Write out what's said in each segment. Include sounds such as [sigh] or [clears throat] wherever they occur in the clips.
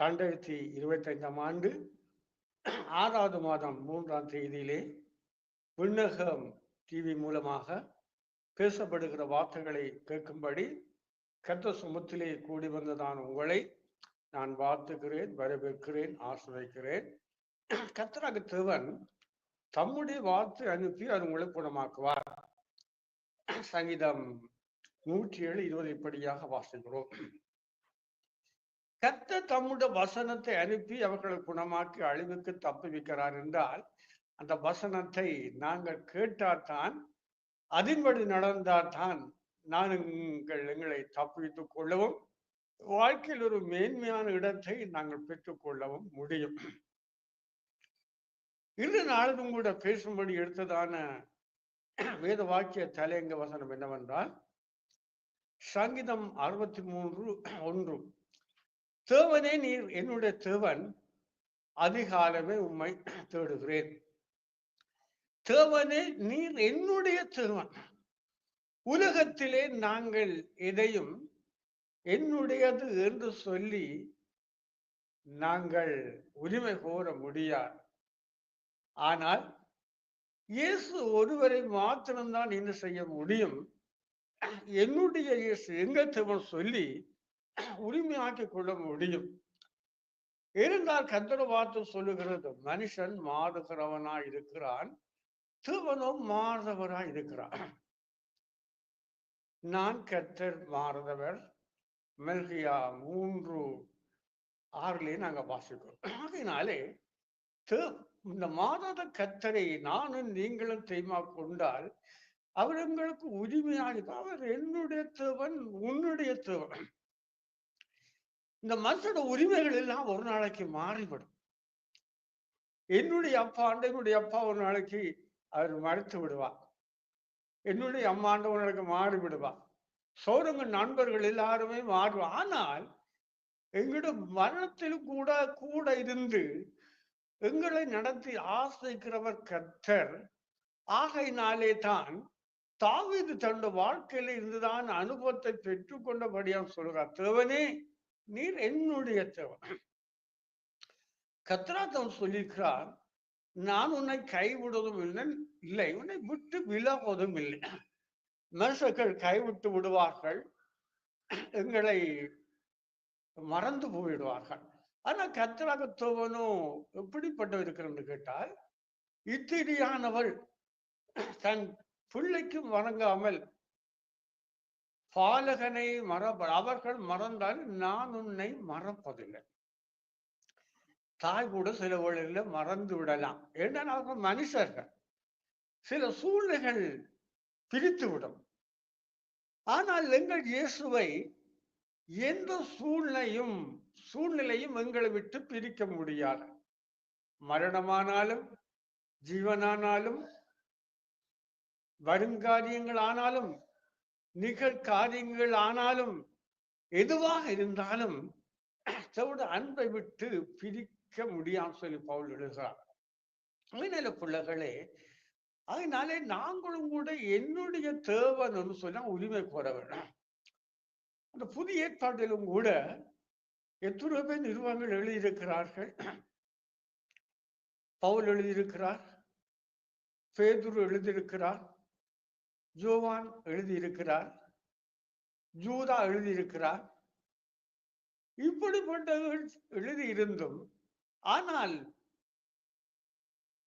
ரெண்டாயிரத்தி இருபத்தைந்தாம் ஆண்டு ஆறாவது மாதம் மூன்றாம் தேதியிலே விண்ணகம் டிவி மூலமாக பேசப்படுகிற வார்த்தைகளை கேட்கும்படி கத்த சுமத்திலே கூடி வந்ததான் உங்களை நான் வாழ்த்துகிறேன் வரவேற்கிறேன் ஆசிரியக்கிறேன் கத்தராக தேவன் தம்முடைய வார்த்தை அனுப்பி அது உங்களை குணமாக்குவார். சங்கீதம் நூற்றி ஏழு இருபது இப்படியாக வாசிக்கிறோம். கத்த தம்முடைய வசனத்தை அனுப்பி அவர்களை குணமாக்கி அழிவுக்கு தப்புவிக்கிறார் என்றால் அந்த வசனத்தை நாங்கள் கேட்டால்தான் அதன்படி நடந்தால்தான் நாங்கள் எங்களை தப்புவித்துக் கொள்ளவும் வாழ்க்கையில் ஒரு மேன்மையான இடத்தை நாங்கள் பெற்றுக்கொள்ளவும் முடியும். இன்று நாளும் கூட பேசும்படி எடுத்ததான வேத வாக்கிய தலையங்க வசனம் என்னவென்றால் சங்கீதம் அறுபத்தி மூன்று ஒன்று. தேவனே நீர் என்னுடைய தேவன் அதிகாலமே உண்மை தேடுகிறேன். தேவனே நீர் என்னுடைய தேவன். உலகத்திலே நாங்கள் எதையும் என்னுடையது என்று சொல்லி நாங்கள் உரிமை கோர முடியாது. ஆனால் இயேசு ஒருவரை மாத்திரம்தான் என்ன செய்ய முடியும்? என்னுடைய இயேசு எங்க தேவன் சொல்லி உரிமையாக்கி கொள்ள முடியும். இருந்தால் கத்தட வார்த்தை சொல்லுகிறது மனுஷன் மாறுகிறவனா இருக்கிறான் தேவனும் மாறுதவரா இருக்கிறான். நான் கத்தர் மாறுதவர். மெல்கியா மூன்று ஆறிலே நாங்க வாசிக்கிறோம். ஆகையினாலே இந்த மாதாத கத்தரை நானும் நீங்களும் தெய்மா கொண்டால் அவர் எங்களுக்கு உரிமையாக அவர் என்னுடைய தேவன் உன்னுடைய தேவன் இந்த மனுஷனோட உரிமைகள் எல்லாம் ஒரு நாளைக்கு மாறிவிடும். என்னுடைய அப்பா என்னுடைய அப்பா ஒரு நாளைக்கு அவர் மறுத்து விடுவார். என்னுடைய அம்மாண்ட ஒரு நாளைக்கு மாறி விடுவார். சோரங்க நண்பர்கள் எல்லாருமே மாறுவார். ஆனால் எங்களோட மரணத்திலும் கூட கூட இருந்து எங்களை நடத்தி ஆசைக்கிறவர் கத்தர் ஆகையினாலே தான் தாவிது தன்னுடைய வாழ்க்கையில இருந்துதான் அனுபவத்தை பெற்றுக்கொண்டபடியாக சொல்கிறார் தேவனே நீர் என்னுடைய தேவன். கத்ராத்தவன் சொல்லியிருக்கிறார் நான் உன்னை கைவிடுவதும் இல்லை இல்லை உன்னை விட்டு விலகுவதும் இல்லை. மனுஷர்கள் கைவிட்டு விடுவார்கள் எங்களை மறந்து போயிடுவார்கள். ஆனா கத்திராகத்தோவனும் எப்படிப்பட்டவர் இருக்கிறன்னு கேட்டால் இத்திரியானவள் தன் பிள்ளைக்கும் வணங்காமல் பாலகனை மறப்ப அவர்கள் மறந்தால் நான் உன்னை மறப்பதில்லை. தாய் கூட சில வழியில மறந்து விடலாம். ஏன்னா அவர்கள் மனுஷர்கள். சில சூழ்நிலைகள் பிரித்து விடும் ஆனால் எங்கள் இயேசுவை எந்த சூழ்நிலையும் சூழ்நிலையும் எங்களை விட்டு பிரிக்க முடியாது. மரணமானாலும் ஜீவனானாலும் வருங்காரியங்கள் ஆனாலும் நிகழ்காரியங்கள் ஆனாலும் எதுவாக இருந்தாலும் தவிட அன்பை விட்டு பிரிக்க முடியாமல் சொல்லி பவுல் எழுகிறார் அதனால பிள்ளைகளே அதனாலே நாங்களும் கூட என்னுடைய தேவன் சொன்னா உரிமை கோர வேணும் அந்த புதிய ஏற்பாட்டிலும் கூட எத்தனை பேர் நிறுவனங்கள் எழுதியிருக்கிறார்கள். பவுல் எழுதியிருக்கிறார் பேதுரு எழுதியிருக்கிறார் ஜோவான் எழுதியிருக்கிறார். ஜூதா எழுதியிருக்கிறார். இப்படிப்பட்டவர்கள் எழுதியிருந்தும் ஆனால்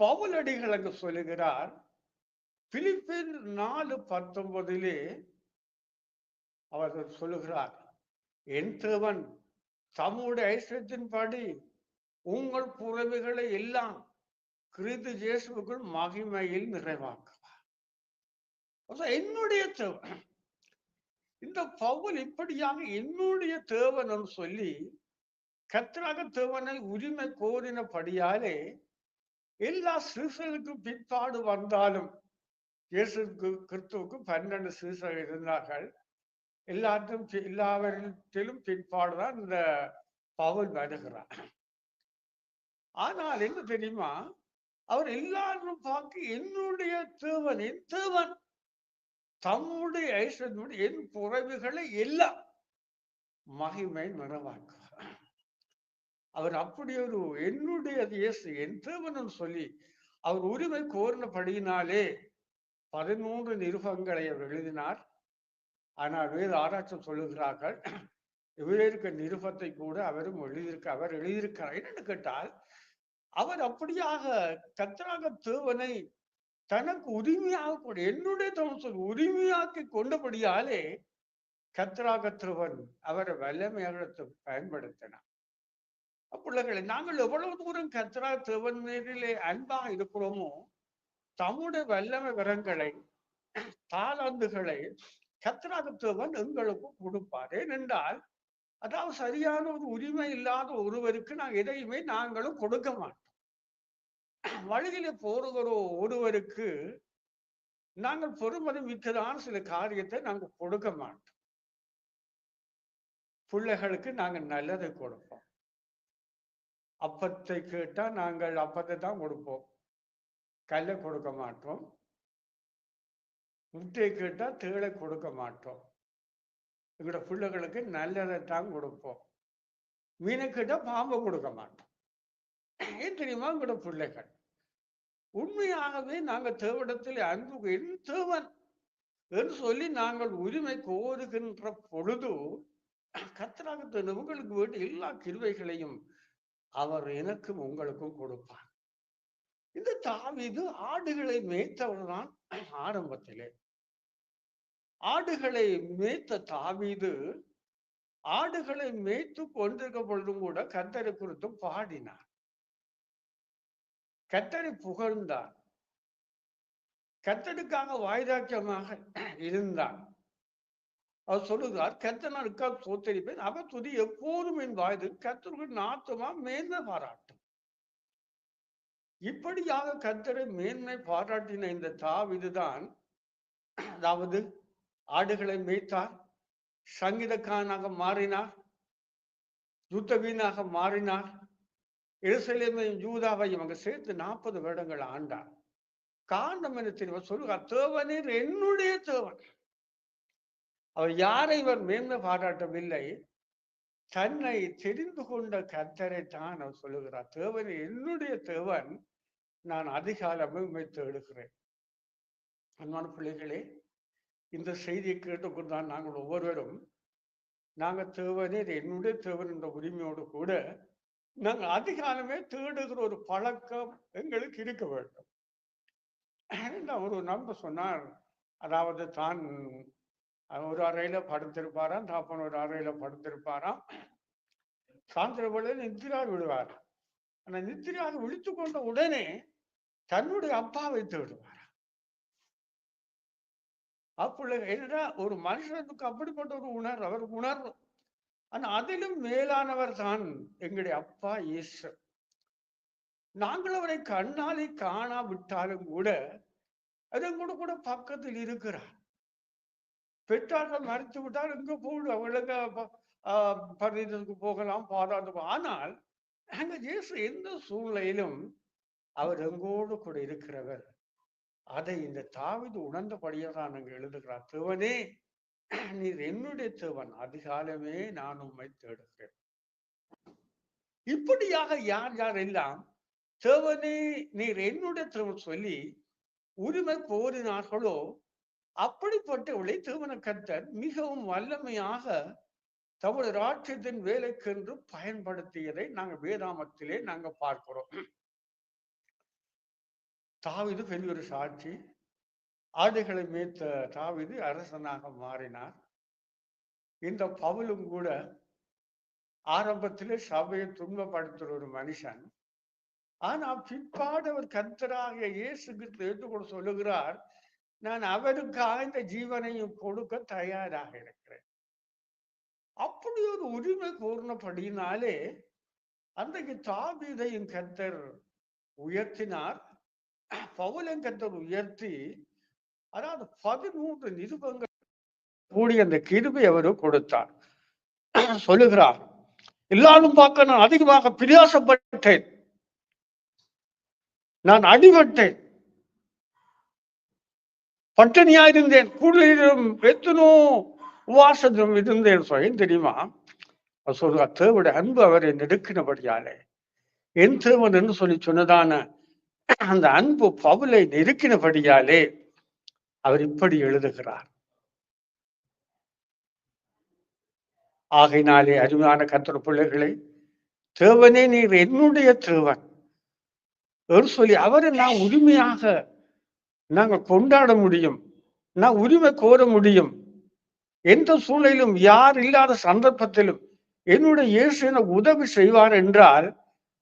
பவுலடிகள் அங்கு சொல்லுகிறார் பிலிப்பின் நாலு பத்தொன்பதிலே அவர்கள் சொல்லுகிறார் என் தேவன் தம்முடைய ஐஸ்வரத்தின்படி உங்கள் புறவிகளை எல்லாம் கிறிது ஜேசுக்குள் மகிமையில் நிறைவாக்கும் என்னுடைய தேவன் இந்த பவுல் இப்படியாக என்னுடைய தேவன் சொல்லி கத்தராக தேவனை உரிமை கோரினபடியாலே எல்லா சீசர்களுக்கும் பிற்பாடு வந்தாலும் இயேசு கிறிஸ்துவுக்கு பன்னெண்டு சிறுசர்கள் இருந்தார்கள். எல்லாத்தையும் எல்லாவற்றிலும் பிற்பாடுதான் இந்த பவுல் வருகிறார். ஆனால் என்ன தெரியுமா? அவர் எல்லாரும் பார்க்க என்னுடைய தேவனின் தேவன். தம்முடைய ஐஸ்வர்யோடு என் புறவுகளை எல்லாம் மகிமை நிறவாக்குவார் அவர் அப்படி ஒரு என்னுடைய இயேசு என் சொல்லி அவர் உரிமை கோரினபடியினாலே பதிமூன்று நிருபங்களை அவர் எழுதினார். ஆனால் வேறு ஆராய்ச்சி சொல்லுகிறார்கள் இவரேற்க நிருபத்தை கூட அவரும் எழுதியிருக்க அவர் எழுதியிருக்கிறார். என்னன்னு கேட்டால் அவர் அப்படியாக கத்தராக தேவனை தனக்கு உரிமையாக என்னுடைய தோசல் உரிமையாக்கி கொண்டபடியாலே கத்தராக தேவன் அவரை வல்லமையாக பயன்படுத்தினார் பிள்ளைகளை நாங்கள் எவ்வளவு தூரம் கத்ரா திருவன் மீதிலே அன்பாக இருக்கிறோமோ தம்முடைய வல்லமை விரங்களை தாளாந்துகளை கத்ராக திருவன் எங்களுக்கு கொடுப்பார். ஏனென்றால் அதாவது சரியான ஒரு உரிமை இல்லாத ஒருவருக்கு நாங்கள் எதையுமே நாங்களும் கொடுக்க மாட்டோம். வழியில போறவரோ ஒருவருக்கு நாங்கள் பொறுமதி மிக்கதான சில காரியத்தை நாங்கள் கொடுக்க மாட்டோம். பிள்ளைகளுக்கு நாங்கள் நல்லதை கொடுப்போம். அப்பத்தை கேட்டா நாங்கள் அப்பத்தை தான் கொடுப்போம். கல்லை கொடுக்க மாட்டோம். முட்டையை கேட்டா தேளை கொடுக்க மாட்டோம். எங்களோட பிள்ளைகளுக்கு நல்லதை தான் கொடுப்போம். மீனை கேட்டா பாம்பை கொடுக்க மாட்டோம். ஏன் தெரியுமா? உங்களோட பிள்ளைகள். உண்மையாகவே நாங்கள் தேவடத்தில் அன்பு தேவன் என்று சொல்லி நாங்கள் உரிமை கோருகின்ற பொழுது கத்தராகத்தன் உங்களுக்கு வேண்டிய எல்லா கிருவைகளையும் அவர் எனக்கும் உங்களுக்கும் கொடுப்பார். இந்த தாவிது ஆடுகளை மேய்த்தவர்தான் ஆரம்பத்திலே. ஆடுகளை மேய்த்த தாவிது ஆடுகளை மேய்த்து கொண்டிருக்க பொழுதும் கூட கத்தரை குறித்து பாடினார். கத்தரை புகழ்ந்தான். கத்தனுக்காக வாய்தாக்கியமாக இருந்தான். அவர் சொல்லுகிறார் கத்தனருக்கா சோத்தரிப்பேன் அவர் துதி எப்போதும் என் வாய்து கத்தருக்கு நாத்துமா மேன்மை பாராட்டும். இப்படியாக கத்தரை மேன்மை பாராட்டின இந்த தாவிதுதான் அதாவது ஆடுகளை மேய்த்தார் சங்கீதக்காரனாக மாறினார் யுத்த வீணாக மாறினார் எருசலேமையும் யூதாவையும் அங்க சேர்த்து நாற்பது வருடங்கள் ஆண்டார். காரணம் என்ன தெரியுமா? சொல்லுவார் தேவனீர் என்னுடைய தேவன். அவர் யாரை இவர் மேன்மை பாராட்டவில்லை. தன்னை தெரிந்து கொண்ட கர்த்தரை தான் அவர் சொல்லுகிறார். தேவன் என்னுடைய தேவன். நான் அதிகாலமே உண்மை தேடுகிறேன். அன்பான பிள்ளைகளே இந்த செய்தியை கேட்டுக்கொண்டுதான் நாங்கள் ஒவ்வொருவரும் நாங்க தேவனே என்னுடைய தேவன் என்ற உரிமையோடு கூட நாங்கள் அதிகாலமே தேடுகிற ஒரு பழக்கம் எங்களுக்கு இருக்க வேண்டும். நான் ஒரு நண்பர் சொன்னார் அதாவது தான் ஒரு அறையில படுத்திருப்பாராம் தாப்பன் ஒரு அறையில படுத்திருப்பாராம். சாயந்திர வேளையில நித்திரா விடுவார். ஆனா நித்திரார் விழித்து கொண்ட உடனே தன்னுடைய அப்பாவை தேடுவார் அப்படி என்னடா ஒரு மனுஷனுக்கு அப்படிப்பட்ட ஒரு உணர்வு அவர் உணர்வு. ஆனா அதிலும் மேலானவர் தான் எங்களுடைய அப்பா ஈஸ்வர் நாங்கள் அவரை கண்ணாலே காணாவிட்டாலும் கூட அது கூட கூட பக்கத்தில் இருக்கிறார். பெற்றார்கள் மறைத்து விட்டால் எங்க போடு அவங்களுக்கு பரிதத்துக்கு போகலாம் பாதாளத்துக்கு ஆனால் அங்க இயேசு எந்த சூழ்நிலையிலும் அவர் எங்கோடு கூட இருக்கிறவர். அதை இந்த தாவிது உணர்ந்தபடியே தான் அங்கு எழுதுகிறார். தேவனே நீர் என்னுடைய தேவன் அதிகாலமே நான் உண்மை தேடுகிறேன். இப்படியாக யார் யார் எல்லாம் தேவனே நீர் என்னுடைய தேவன் சொல்லி உரிமை கோரினார்களோ அப்படிப்பட்டவளை தேவன கத்தர் மிகவும் வல்லமையாக தமது ராட்சியத்தின் வேலைக்கென்று பயன்படுத்தியதை நாங்க வேதாமத்திலே நாங்க பார்க்கிறோம். தாவிது பெரிய ஒரு சாட்சி. ஆடுகளை மீத்த தாவிது அரசனாக மாறினார். இந்த பவுலும் கூட ஆரம்பத்திலே சபையை துன்பப்படுத்துற ஒரு மனுஷன். ஆனால் பிற்பாடு அவர் கர்த்தராக இயேசு கிறிஸ்து சொல்லுகிறார் நான் அவருக்காக இந்த ஜீவனையும் கொடுக்க தயாராக இருக்கிறேன். அப்படி ஒரு உரிமை கூறினபடினாலே அன்றைக்கு தாபீதையும் கத்தர் உயர்த்தினார். பவுலையும் கத்தர் உயர்த்தி அதாவது பதிமூன்று நிருபங்கள் கூடிய அந்த கிருபை அவரு கொடுத்தார். [clears throat] சொல்லுகிறார் எல்லாரும் பார்க்க நான் அதிகமாக பிரியாசப்பட்டேன். நான் அடிபட்டேன். பட்டினியா இருந்தேன் குளிரும் எத்தனோ உவாசத்திலும் இருந்தேன். சொல்லி தெரியுமா? அவர் சொல்றார் அன்பு அவரை நெருக்கினபடியாலே. என் தேவன் என்று சொல்லி சொன்னதான அந்த அன்பு பவுலை நெருக்கினபடியாலே. அவர் இப்படி எழுதுகிறார். ஆகையினாலே அருமையான கத்திர பிள்ளைகளை தேவனே நீர் என்னுடைய தேவன். என்று சொல்லி அவரை நான் உரிமையாக நாங்கள் கொண்டாட முடியும் நான் உரிமை கோர முடியும். எந்த சூழ்நிலையிலும் யார் இல்லாத சந்தர்ப்பத்திலும் என்னுடைய இயேசு எனக்கு உதவி செய்வார் என்றால்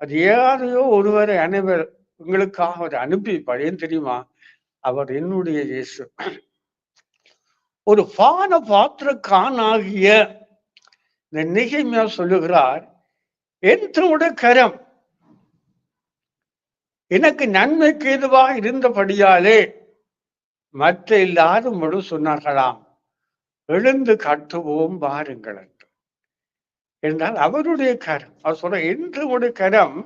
அது யாரையோ ஒருவரை அனைவர் உங்களுக்காக அவர் அனுப்பி பழையன் தெரியுமா? அவர் என்னுடைய இயேசு. ஒரு பான பாத்திரக்கானாகிய இந்த நிகைமையா சொல்லுகிறார் என் கரம் எனக்கு நன்மைக்கு எதுவாக இருந்தபடியாலே மற்ற எல்லாரும் முழு சொன்னார்களாம். எழுந்து கட்டுவோம் பாருங்கள் என்று. என்றால் அவருடைய கரம் அவர் சொல்ற என்று கரம்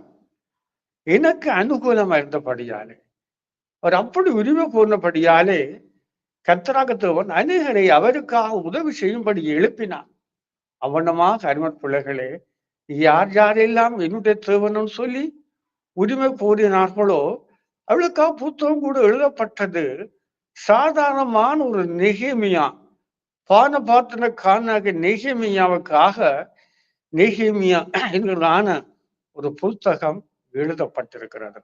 எனக்கு அனுகூலமா இருந்தபடியாலே அவர் அப்படி உரிமை கூறினபடியாலே கத்தராகத்தவன் அநேகரை அவருக்காக உதவி செய்யும்படி எழுப்பினான். அவனமாக அருமத் பிள்ளைகளே யார் யாரெல்லாம் என்னுடைய தேவனும் சொல்லி உரிமை கோரினார்களோ அவளுக்காக புத்தகம் கூட எழுதப்பட்டது. சாதாரணமான ஒரு நெகிமியா பான பாத்திர காணாக நெகிமியாவுக்காக நெகிமியா என்கிறதான ஒரு புத்தகம் எழுதப்பட்டிருக்கிறது.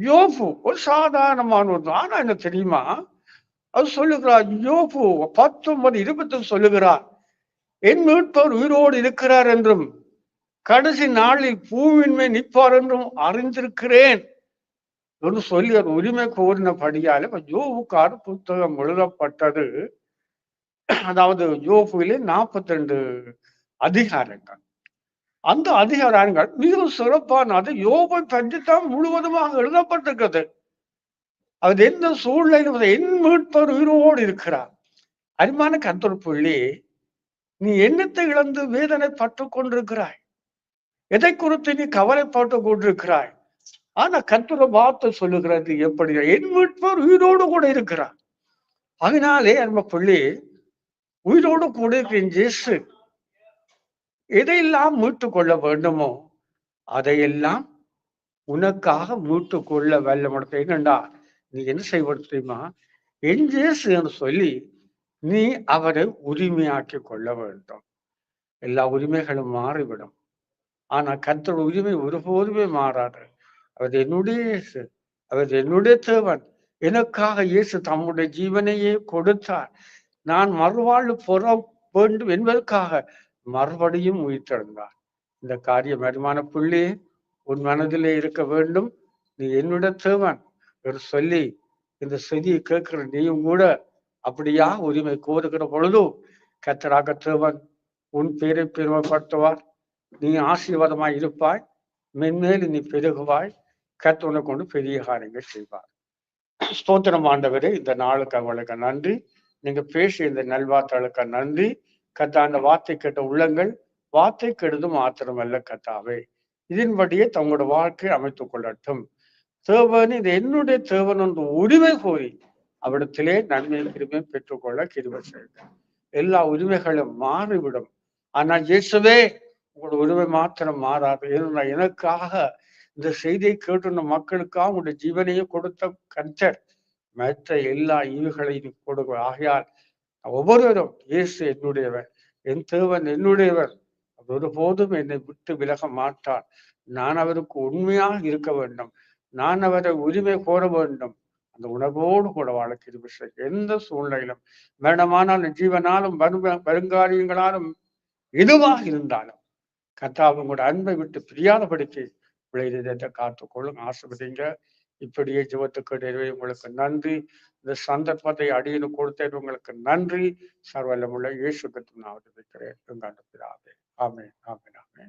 யோபு ஒரு சாதாரணமானவர் ஆனா என்ன தெரியுமா? அது சொல்லுகிறார் யோபு பத்தொன்பது இருபத்தி சொல்லுகிறார் என் மீட்பவர் உயிரோடு இருக்கிறார் என்றும் கடைசி நாளில் பூவின்மை நிற்பார் என்றும் அறிந்திருக்கிறேன். என்று சொல்லி அவர் உரிமை கோரினபடியால யோபுக்கார புத்தகம் எழுதப்பட்டது. அதாவது யோபுவிலே நாற்பத்தி ரெண்டு அதிகாரங்கள். அந்த அதிகாரங்கள் மிகவும் சிறப்பானது. யோபை பற்றி தான் முழுவதுமாக எழுதப்பட்டிருக்கிறது. அது எந்த சூழ்நிலை என் மீட்பர் உயிரோடு இருக்கிறார். அருமான கத்தொரு புள்ளி நீ எண்ணத்தை இழந்து வேதனை பட்டு கொண்டிருக்கிறாய்? எதை குறித்து நீ கவலைப்பட்டு கொண்டிருக்கிறாய்? ஆனா கத்துர வார்த்தை சொல்லுகிறது எப்படி? என் மீட்பர் உயிரோடு கூட இருக்கிறார். அதனாலே அன்ப புள்ளி உயிரோடு கூட இருக்கிற எதையெல்லாம் மீட்டு கொள்ள வேண்டுமோ அதையெல்லாம் உனக்காக மீட்டு கொள்ள முடத்தை என்னண்டா நீ என்ன செய்வது தெரியுமா? என் என்று சொல்லி நீ அவரை உரிமையாக்கி கொள்ள வேண்டும். எல்லா உரிமைகளும் மாறிவிடும். ஆனா கத்தோட உரிமை ஒருபோதுமே மாறாது. அவர் என்னுடைய இயேசு அவர் என்னுடைய தேவன். எனக்காக இயேசு தம்முடைய ஜீவனையே கொடுத்தார். நான் மறுவாழ்வு பொற வேண்டும் என்பதற்காக மறுபடியும் உயிர்த்தெழுந்தார் இந்த காரியம் அருமான புள்ளி உன் மனதிலே இருக்க வேண்டும். நீ என்னுடைய தேவன் என்று சொல்லி இந்த செய்தியை கேட்கிற நீயும் கூட அப்படியா உரிமை கோருகிற பொழுதும் கத்தராக தேவன் உன் பேரை பெருமைப்படுத்துவார். நீ ஆசீர்வாதமாய் இருப்பாய். மென்மேல் நீ பெருகுவாய். கத்தனை கொண்டு பெரிய காரியங்கள் செய்வார். ஸ்தோத்திரம் ஆண்டவரே இந்த நாளுக்கு அவளுக்கு நன்றி. நீங்க பேசிய இந்த நல்வார்த்தைகளுக்கு நன்றி. கத்தா அந்த வார்த்தை கேட்ட உள்ளங்கள் வார்த்தை கெடுதும் ஆத்திரமல்ல கத்தாவே. இதன்படியே தங்களோட வாழ்க்கை அமைத்துக் கொள்ளட்டும். தேவன் இது என்னுடைய தேவன் என்று உரிமை கோரி அவிடத்திலே நன்மை கிருமை பெற்றுக்கொள்ள கிருமை செய்க. எல்லா உரிமைகளும் மாறிவிடும். ஆனால் இயேசுவே உங்களோட உரிமை மாத்திரம் மாறாது. ஏன்னா எனக்காக இந்த செய்தியை கேட்டுள்ள மக்களுக்காக உங்களுடைய ஜீவனையே கொடுத்த கஞ்சர் மற்ற எல்லா ஈவுகளையும் கொடுக்க. ஆகையால் ஒவ்வொருவரும் இயேசு என்னுடையவர் என் தேவன் என்னுடையவர். ஒருபோதும் என்னை விட்டு விலக மாட்டார். நான் அவருக்கு உண்மையாக இருக்க வேண்டும். நான் அவரை உரிமை கோர வேண்டும். அந்த உணர்வோடு கூட வாழ கிருபி எந்த சூழ்நிலையிலும் வேணமானாலும் ஜீவனாலும் வருங்காரியங்களாலும் எதுவாக இருந்தாலும் கத்தா அவங்களோட அன்பை விட்டு பிரியாதபடிக்கு விளையாட்டை காத்துக்கொள்ளும் ஆசைப்படுங்க இப்படியே ஜீவத்துக்கு நிறைவே உங்களுக்கு நன்றி. இந்த சந்தர்ப்பத்தை அடியனு கொடுத்தது உங்களுக்கு நன்றி. சர்வல்லமுள்ள இயேசுக்கு நான் விடுவிக்கிறேன் எங்காண்டு பிதாவே. ஆமே ஆமே ஆமே